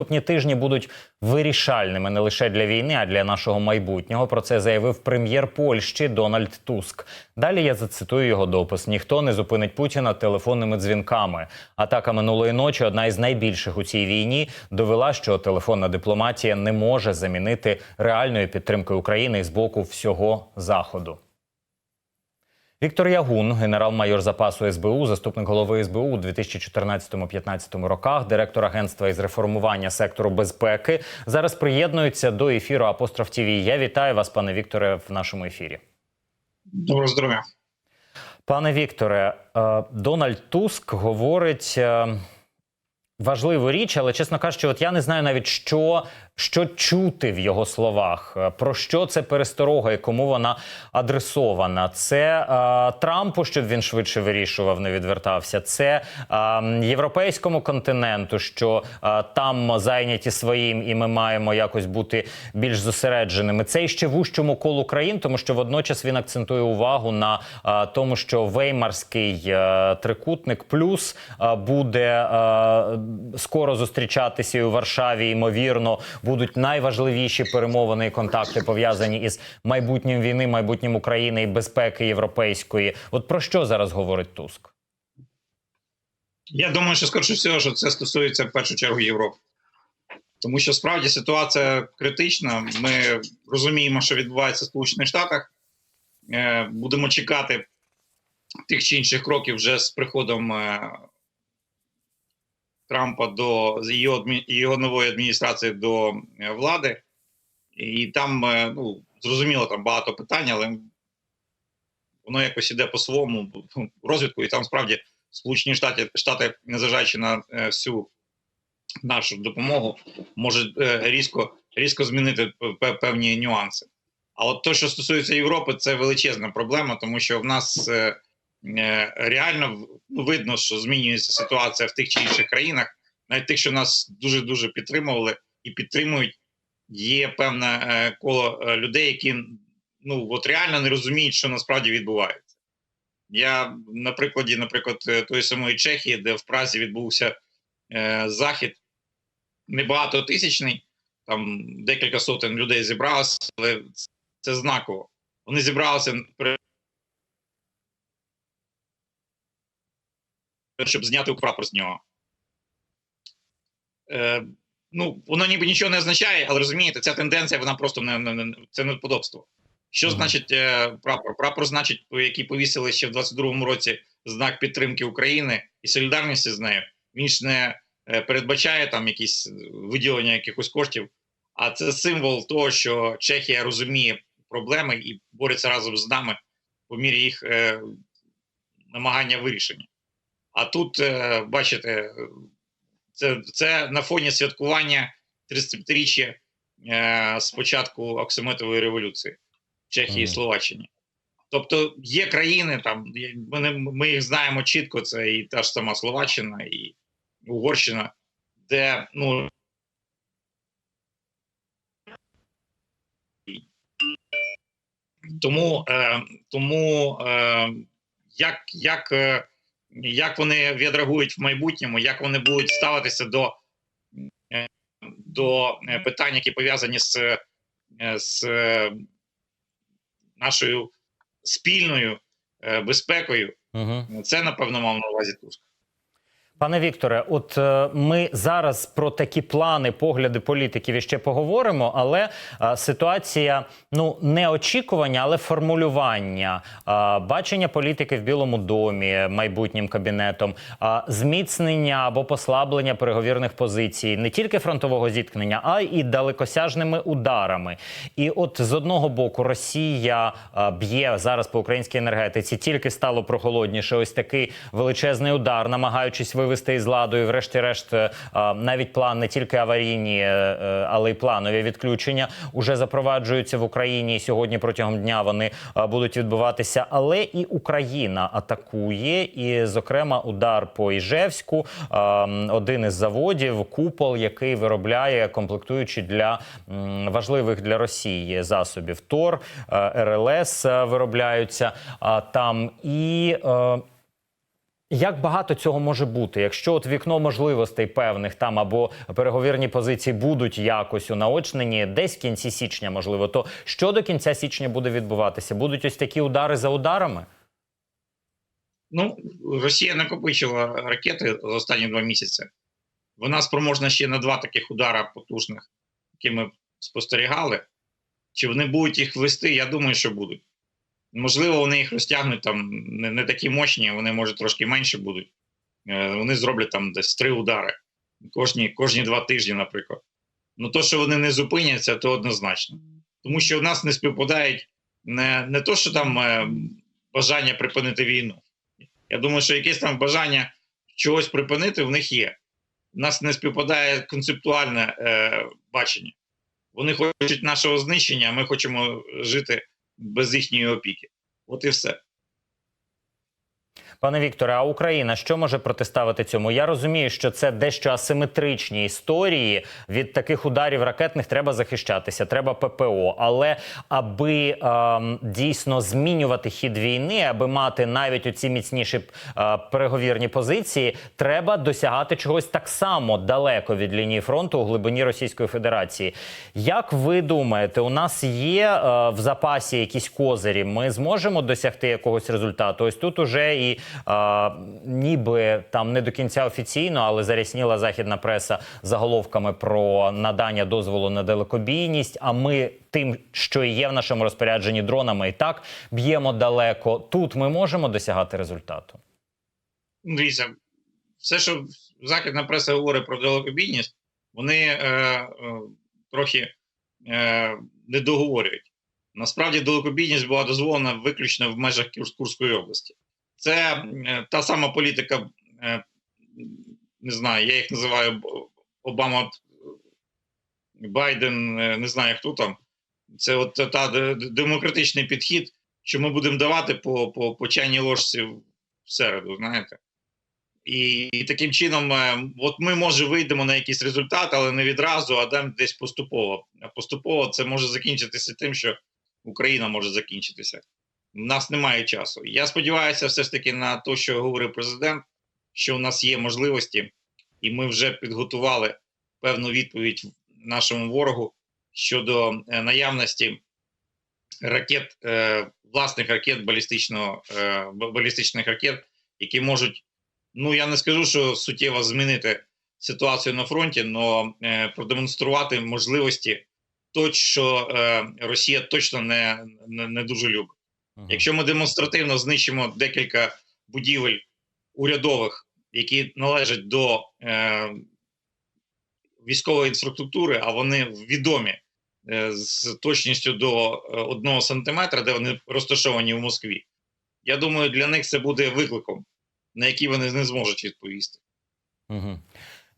Наступні тижні будуть вирішальними не лише для війни, а для нашого майбутнього. Про це заявив прем'єр Польщі Дональд Туск. Далі я зацитую його допис: ніхто не зупинить Путіна телефонними дзвінками. Атака минулої ночі, одна із найбільших у цій війні, довела, що телефонна дипломатія не може замінити реальної підтримки України з боку всього заходу. Віктор Ягун, генерал-майор запасу СБУ, заступник голови СБУ у 2014-2015 роках, директор агентства із реформування сектору безпеки, зараз приєднується до ефіру Апостроф ТВ. Я вітаю вас, пане Вікторе, в нашому ефірі. Доброго здоров'я. Пане Вікторе, е, Дональд Туск говорить е, важливу річ, але чесно кажучи, от я не знаю навіть що, що чути в його словах. Е, Про що це пересторога і кому вона адресована? Це е, Трампу, щоб він швидше вирішував, не відвертався. Це е, європейському континенту, що е, там зайняті своїм, і ми маємо якось бути більш зосередженими. Це ще вущому колу країн, тому що водночас він акцентує увагу на е, тому, що Веймарський е, трикутник плюс е, буде е, скоро зустрічатися і у Варшаві. Ймовірно, будуть найважливіші перемовини і контакти пов'язані із майбутнім війни, майбутнім України і безпеки європейської. От про що зараз говорить Туск? Я думаю, що скоріше всього, що це стосується в першу чергу Європи. Тому що справді ситуація критична. Ми розуміємо, що відбувається в Сполучених Штатах. Е, Будемо чекати тих чи інших кроків вже з приходом е, Трампа до його, його нової адміністрації до е, влади. І там, е, ну, зрозуміло, там багато питань, але воно якось іде по-своєму ну, розвитку, і там справді Сполучені Штати, Штати, незважаючи на е, всю нашу допомогу, можуть різко, різко змінити певні нюанси. А от те, що стосується Європи, це величезна проблема, тому що в нас реально ну, видно, що змінюється ситуація в тих чи інших країнах, навіть тих, що нас дуже дуже підтримували і підтримують. Є певне е, коло е, людей, які ну от реально не розуміють, що насправді відбувається. Я на прикладі, наприклад, е, тої самої Чехії, де в Празі відбувся е, захід, небагато тисячний, там декілька сотень людей зібралося, але це знаково. Вони зібралися щоб зняти прапор з нього. Е, ну, воно ніби нічого не означає, але розумієте, ця тенденція, вона просто не, не, не це неподобство. Що Мгм. значить е, прапор? Прапор, значить, який повісили ще в 22-му році знак підтримки України і солідарності з нею. Він ж не е, передбачає там якісь виділення якихось коштів, а це символ того, що Чехія розуміє проблеми і бореться разом з нами по мірі їх е, намагання вирішення. А тут, е, бачите, це, це на фоні святкування 35-річчя е, з початку Оксаметової революції в Чехії і Словаччині. Тобто є країни, там ми, не- ми їх знаємо чітко, це і та ж сама Словаччина, і Угорщина, де ну. Тому, е, тому е, як, як, е, як вони відреагують в майбутньому, як вони будуть ставитися до, е, до е, питань, які пов'язані з, е, з нашою спільною безпекою, Угу. це напевно мав на увазі Туск. Пане Вікторе, от е, ми зараз про такі плани, погляди політиків іще поговоримо, але е, ситуація ну не очікування, але формулювання, е, бачення політики в Білому домі майбутнім кабінетом, зміцнення або послаблення переговірних позицій, не тільки фронтового зіткнення, а й далекосяжними ударами. І от з одного боку Росія б'є зараз по українській енергетиці, тільки стало прохолодніше. Ось такий величезний удар, намагаючись вивести із ладу, і врешті-решт, е, навіть план не тільки аварійні, е, е, але й планові відключення уже запроваджуються в Україні. Сьогодні протягом дня вони будуть відбуватися. Але і Україна атакує, і, зокрема, удар по Іжевську, один із заводів, купол, який виробляє комплектуючі для важливих для Росії засобів. Тор, РЛС виробляються там і. Як багато цього може бути, якщо от вікно можливостей певних там або переговірні позиції будуть якось унаочнені десь в кінці січня, можливо, то що до кінця січня буде відбуватися? Будуть ось такі удари за ударами? Ну, Росія накопичила ракети за останні два місяці. Вона спроможна ще на два таких удара потужних, які ми спостерігали. Чи вони будуть їх вести? Я думаю, що будуть. Можливо, вони їх розтягнуть там не, не такі мощні, вони, може, трошки менше будуть. Е, Вони зроблять там десь три удари кожні, кожні два тижні, наприклад. Ну, то, що вони не зупиняться, то однозначно. Тому що в нас не співпадають не, не то, що там е, бажання припинити війну. Я думаю, що якесь там бажання чогось припинити в них є. У нас не співпадає концептуальне е, бачення. Вони хочуть нашого знищення, а ми хочемо жити без їхньої опіки. От і все. Пане Вікторе, а Україна що може протиставити цьому? Я розумію, що це дещо асиметричні історії. Від таких ударів ракетних треба захищатися, треба ППО. Але аби ем, дійсно змінювати хід війни, аби мати навіть оці міцніші е, переговірні позиції, треба досягати чогось так само далеко від лінії фронту у глибині Російської Федерації. Як ви думаєте, у нас є е, в запасі якісь козирі? Ми зможемо досягти якогось результату? Ось тут уже і ніби там не до кінця офіційно, але зарясніла західна преса заголовками про надання дозволу на далекобійність. А ми тим, що є в нашому розпорядженні дронами, і так б'ємо далеко. Тут ми можемо досягати результату. Ну, Дивіться, все, що західна преса говорить про далекобійність, вони е, е, трохи е, не договорюють. Насправді далекобійність була дозволена виключно в межах Курської області. Це е, та сама політика, е, не знаю, я їх називаю Обама, Байден, е, не знаю хто там. Це от та, та де- де- демократичний підхід, що ми будемо давати по, по, по чайній ложці в середу, знаєте. І, і таким чином, от ми може вийдемо на якийсь результат, але не відразу, а дам десь поступово. А поступово це може закінчитися тим, що Україна може закінчитися. У нас немає часу. Я сподіваюся, все ж таки на те, що говорив президент, що у нас є можливості, і ми вже підготували певну відповідь нашому ворогу щодо е, наявності ракет, е, власних ракет балістичного е, балістичних ракет, які можуть ну я не скажу, що суттєво змінити ситуацію на фронті, але продемонструвати можливості, то що Росія точно не, не, не дуже любить. Якщо ми демонстративно знищимо декілька будівель урядових, які належать до е, військової інфраструктури, а вони відомі е, з точністю до е, одного сантиметра, де вони розташовані в Москві, я думаю, для них це буде викликом, на який вони не зможуть відповісти. Угу.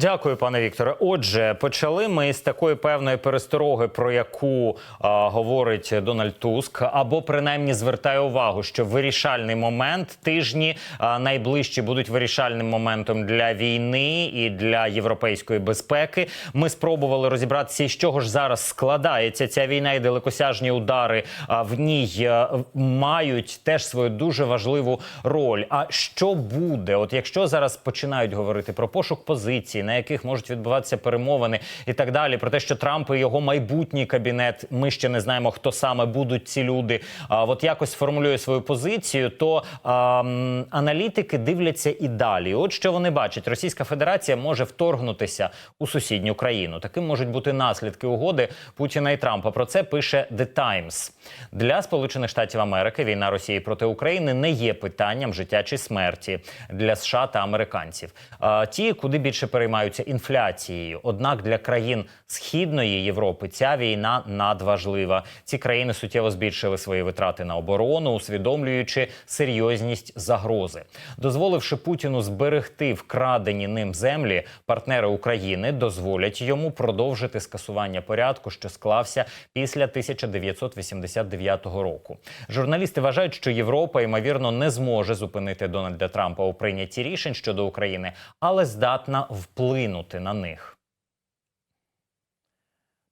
Дякую, пане Вікторе. Отже, почали ми з такої певної перестороги, про яку а, говорить Дональд Туск, або принаймні звертає увагу, що вирішальний момент тижні а, найближчі будуть вирішальним моментом для війни і для європейської безпеки. Ми спробували розібратися, з чого ж зараз складається ця війна, і далекосяжні удари а, в ній е, мають теж свою дуже важливу роль. А що буде, от якщо зараз починають говорити про пошук позицій, на яких можуть відбуватися перемовини і так далі, про те, що Трамп і його майбутній кабінет, ми ще не знаємо, хто саме будуть ці люди. А от якось формулює свою позицію, то а, аналітики дивляться і далі. От що вони бачать: Російська Федерація може вторгнутися у сусідню країну. Таким можуть бути наслідки угоди Путіна і Трампа. Про це пише The Times. Для Сполучених Штатів Америки війна Росії проти України не є питанням життя чи смерті для США та американців. А, ті, куди більше переймаються інфляцією. Однак для країн Східної Європи ця війна надважлива. Ці країни суттєво збільшили свої витрати на оборону, усвідомлюючи серйозність загрози, дозволивши Путіну зберегти вкрадені ним землі, партнери України дозволять йому продовжити скасування порядку, що склався після 1989 року. Журналісти вважають, що Європа ймовірно не зможе зупинити Дональда Трампа у прийнятті рішень щодо України, але здатна вплинути на них.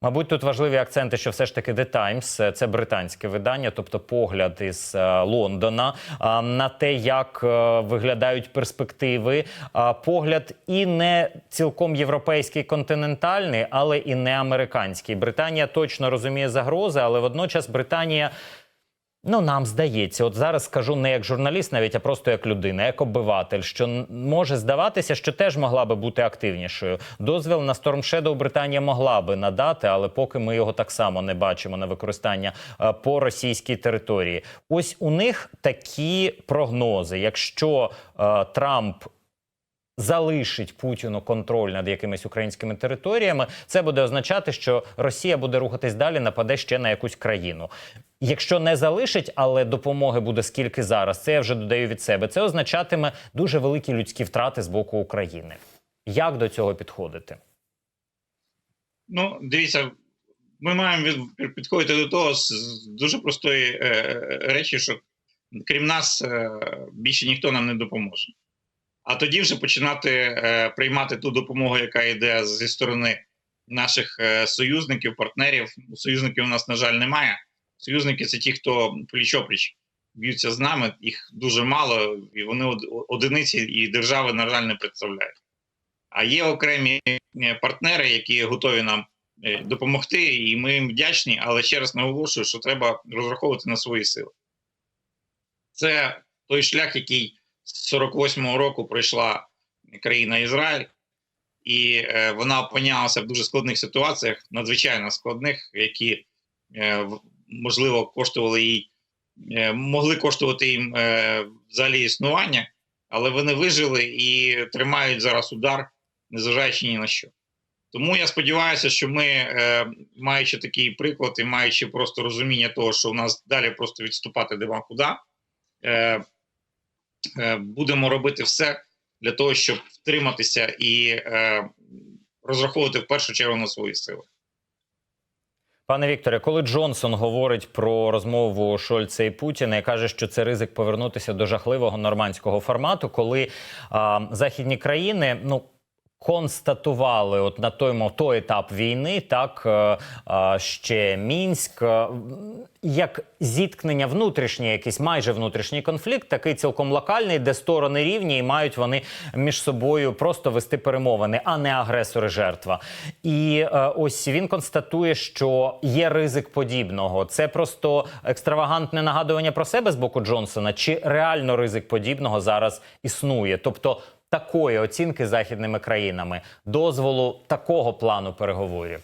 Мабуть, тут важливі акценти, що все ж таки The Times – це британське видання, тобто погляд із е, Лондона на те, як е, виглядають перспективи. Погляд і не цілком європейський континентальний, але і не американський. Британія точно розуміє загрози, але водночас Британія. Ну, нам здається, от зараз скажу не як журналіст, навіть а просто як людина, як обиватель, що може здаватися, що теж могла би бути активнішою. Дозвіл на Storm Shadow Британія могла би надати, але поки ми його так само не бачимо на використання е, по російській території. Ось у них такі прогнози. Якщо е, Трамп залишить Путіну контроль над якимись українськими територіями, це буде означати, що Росія буде рухатись далі, нападе ще на якусь країну. Якщо не залишить, але допомоги буде скільки зараз, це я вже додаю від себе. Це означатиме дуже великі людські втрати з боку України. Як до цього підходити? Ну, дивіться, ми маємо підходити до того з, дуже простої е, речі, що крім нас е, більше ніхто нам не допоможе. А тоді вже починати е, приймати ту допомогу, яка йде зі сторони наших е, союзників, партнерів. Союзників у нас, на жаль, немає. Союзники це ті, хто пліч-опліч б'ються з нами, їх дуже мало, і вони одиниці і держави, на жаль, не представляють. А є окремі е, партнери, які готові нам е, допомогти, і ми їм вдячні, але ще раз наголошую, що треба розраховувати на свої сили. Це той шлях, який з 48-го року пройшла країна Ізраїль, і е, вона опинялася в дуже складних ситуаціях, надзвичайно складних, які е, можливо коштували їй, е, могли коштувати їм е, взагалі існування, але вони вижили і тримають зараз удар, незважаючи ні на що. Тому я сподіваюся, що ми, маючи такий приклад і маючи просто розуміння того, що у нас далі просто відступати е, е, будемо робити все для того, щоб втриматися і е, розраховувати в першу чергу на свої сили. Пане Вікторе, коли Джонсон говорить про розмову Шольца і Путіна і каже, що це ризик повернутися до жахливого нормандського формату, коли а, західні країни ну. Констатували от на той той етап війни, так е, е, ще мінськ, е, як зіткнення внутрішнє, якийсь майже внутрішній конфлікт, такий цілком локальний, де сторони рівні і мають вони між собою просто вести перемовини, а не агресори жертва. І ось він констатує, що є ризик подібного. Це просто екстравагантне нагадування про себе з боку Джонсона, чи реально ризик подібного зараз існує? Тобто такої оцінки західними країнами, дозволу такого плану переговорів.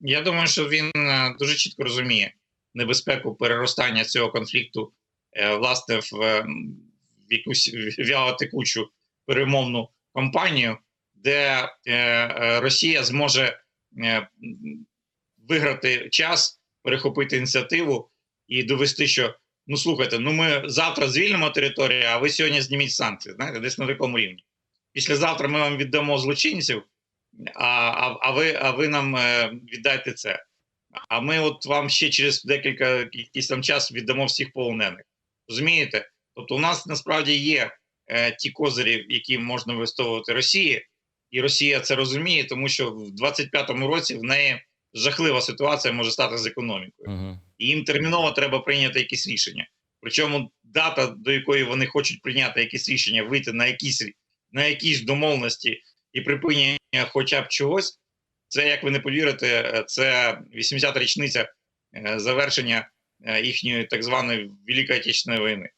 Я думаю, що він е, дуже чітко розуміє небезпеку переростання цього конфлікту е, власне в, е, якусь вялотекучу перемовну кампанію, де Росія зможе виграти час, перехопити ініціативу і довести, що ну слухайте, ну ми завтра звільнимо територію, а ви сьогодні зніміть санкції. Знаєте, десь на такому рівні. Післязавтра ми вам віддамо злочинців, а, а, а, ви, а ви нам е, віддайте це. А ми от вам ще через декілька якийсь там час віддамо всіх полонених. Розумієте? Тобто, у нас насправді є е, ті козирі, які можна використовувати Росії, і Росія це розуміє, тому що в 25-му році в неї жахлива ситуація може стати з економікою. Угу. І їм терміново треба прийняти якісь рішення. Причому дата, до якої вони хочуть прийняти якісь рішення, вийти на якісь на якісь домовленості і припинення хоча б чогось, це, як ви не повірите, це 80-та річниця е, завершення е, їхньої так званої Великої Отечественної війни.